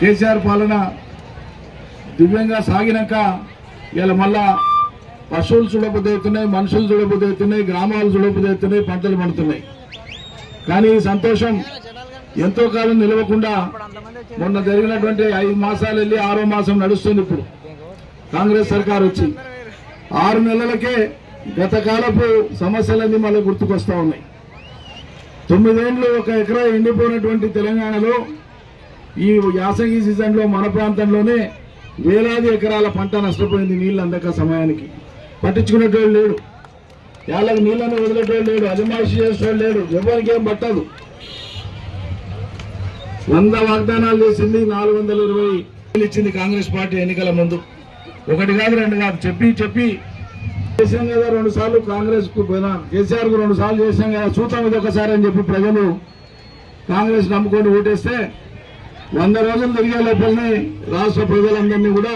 కేసీఆర్ పాలన దివ్యంగా సాగినాక ఇలా మళ్ళా పశువులు చూడబుద్దవుతున్నాయి మనుషులు చూడబుద్దవుతున్నాయి గ్రామాలు చూడబుద్దవుతున్నాయి పంటలు పండుతున్నాయి. కానీ ఈ సంతోషం ఎంతో కాలం నిలవకుండా మొన్న జరిగినటువంటి ఐదు మాసాలు వెళ్ళి ఆరో మాసం నడుస్తుంది ఇప్పుడు. కాంగ్రెస్ సర్కార్ వచ్చి ఆరు నెలలకే గత కాలపు సమస్యలన్నీ మళ్ళీ గుర్తుకొస్తా ఉన్నాయి. తొమ్మిదేండ్లు ఒక ఎకరా ఎండిపోయినటువంటి తెలంగాణలో ఈ యాసంగి సీజన్లో మన ప్రాంతంలోనే వేలాది ఎకరాల పంట నష్టపోయింది నీళ్ళు అందక సమయానికి. పట్టించుకునేటోళ్ళు లేడు. వాళ్ళకి నీళ్ళని వదిలేటోళ్ళు లేడు. అజమాయిషి చేసేటోళ్ళు లేడు. ఎవరికి ఏం పట్టదు. వంద వాగ్దానాలు చేసింది నాలుగు వందల ఇరవై ఇచ్చింది కాంగ్రెస్ పార్టీ ఎన్నికల ముందు. ఒకటి కాదు రెండు కాదు. చెప్పి చెప్పి. చేసాం కదా రెండు సార్లు కాంగ్రెస్కు కేసీఆర్కు రెండు సార్లు చేసాం కదా. చూద్దాం ఇది ఒకసారి అని చెప్పి ప్రజలు కాంగ్రెస్ నమ్ముకొని ఓటేస్తే వంద రోజులు తిరిగే లోపలనే రాష్ట్ర ప్రజలందరినీ కూడా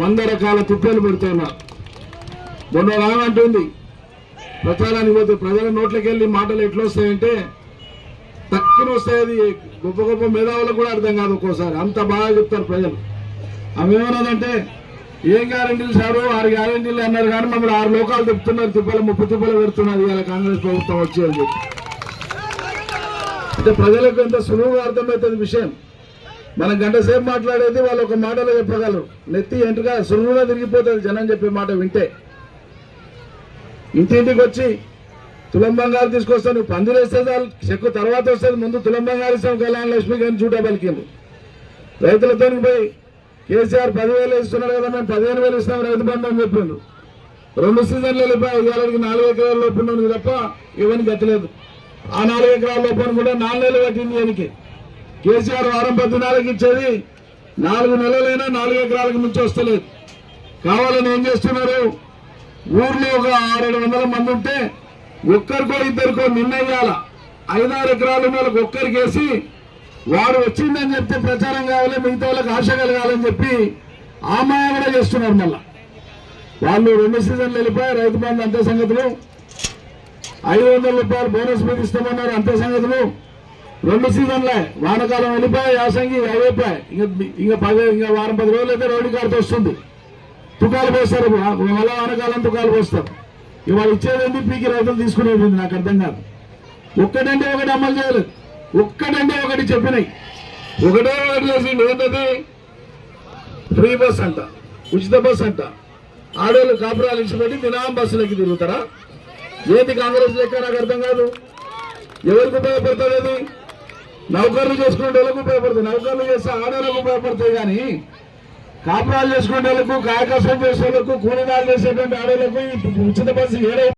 వంద రకాల తిప్పలు పెడుతున్నారు మొన్న రావంటుంది ప్రచారానికి పోతే ప్రజల నోట్లకి వెళ్ళి మాటలు ఎట్లా వస్తాయంటే తక్కువ వస్తాయి అది గొప్ప గొప్ప మేధావులకు కూడా అర్థం కాదు ఒక్కోసారి. అంత బాగా చెప్తారు ప్రజలు. ఆమె ఏమన్నదంటే ఏం గ్యారంటీలు సారు? ఆరు గ్యారంటీలు అన్నారు కానీ మమ్మల్ని ఆరు లోకాలు తిప్పుతున్నారు తిప్పలు ముప్పు తిప్పలు పెడుతున్నారు. ఇవాళ కాంగ్రెస్ ప్రభుత్వం వచ్చి అని చెప్పి. అంటే ప్రజలకు ఎంత సులువుగా అర్థమవుతుంది విషయం. మనం గంట సేపు మాట్లాడేది వాళ్ళు ఒక మాటలో చెప్పగలరు. నెత్తి ఎంటుగా సులువుగా తిరిగిపోతుంది జనం చెప్పే మాట వింటే. ఇంటింటికి వచ్చి తులం బంగారు తీసుకొస్తాను పందులు వేస్తే చాలు. చెక్కు తర్వాత వస్తుంది. ముందు తులం బంగారు ఇస్తాం. కళ్యాణ లక్ష్మి గారిని చూడ పలికింది రైతులతో పోయి కేసీఆర్ పదివేలు ఇస్తున్నారు కదా మేము పదిహేను వేలు ఇస్తాం. రైతు బంధు అని చెప్పిండు. రెండు సీజన్లు వెళ్ళిపోయి ఇవాళకి నాలుగు ఎకరాల లోపల ఉంది తప్ప ఇవన్నీ గతలేదు ఆ నాలుగు ఎకరాల లోపల కూడా నాలుగు నెలలు పట్టింది దీనికి కేసీఆర్ వారం పద్నాలుగు ఇచ్చేది. నాలుగు నెలలైనా నాలుగు ఎకరాలకు మించి వస్తలేదు. కావాలని ఏం చేస్తున్నారు? ఊర్లో ఒక ఆరేడు వందల మంది ఉంటే ఒక్కరికో ఇద్దరికో నిన్నయ్యాల. ఐదారు ఎకరాలు ఉన్న వాళ్ళకి ఒక్కరికి వాడు వచ్చిందని చెప్తే ప్రచారం కావాలి మిగతా వాళ్ళకి ఆశ కలగాలని చెప్పి ఆ కూడా చేస్తున్నారు మళ్ళా. వాళ్ళు రెండు సీజన్లు వెళ్ళిపోయి రైతు బంధు అంతే సంగతులు. ఐదు వందల రూపాయలు బోనస్ మీద ఇస్తామన్నారు అంతే సంగతులు. రెండు సీజన్లే. వానకాలం వెళ్ళిపోయి యాసంగి అయిపోయాయి ఇంకా ఇంకా పది ఇంకా వారం పది రోజులు అయితే రోడ్డు కార్డు వస్తుంది తుకాలు పోస్తారు మళ్ళా వానకాలం తుకాలు పోస్తారు. ఇవాళ ఇచ్చేది ఏంటి పీకి రైతులు తీసుకునేది నాకు అర్థం కాదు. ఒక్కటంటే ఒకటి అమలు చేయలేదు. ఒక్కటంటే ఒకటి చెప్పినాయి. ఒకటే ఒకటి చేసింది ఏంటది ఫ్రీ బస్ అంట. ఉచిత బస్ అంట. ఆడోళ్ళు కాపురాలు ఇచ్చిపెట్టి దినాం బస్సులకి తిరుగుతారా? ఏంటి కాంగ్రెస్ లెక్క? నాకు అర్థం కాదు. ఎవరికి ఉపయోగపడుతుంది అది? నౌకర్లు చేసుకునే వాళ్ళకు ఉపయోగపడుతుంది. నౌకర్లు చేస్తే ఆడవాళ్ళకు ఉపయోగపడతాయి కానీ కాపురాలు చేసుకునే వాళ్ళకు కాయకసం చేసే వాళ్ళకు కూలీనాలు చేసేటువంటి ఆడవాళ్ళకు ఉచిత బస్సు ఏడై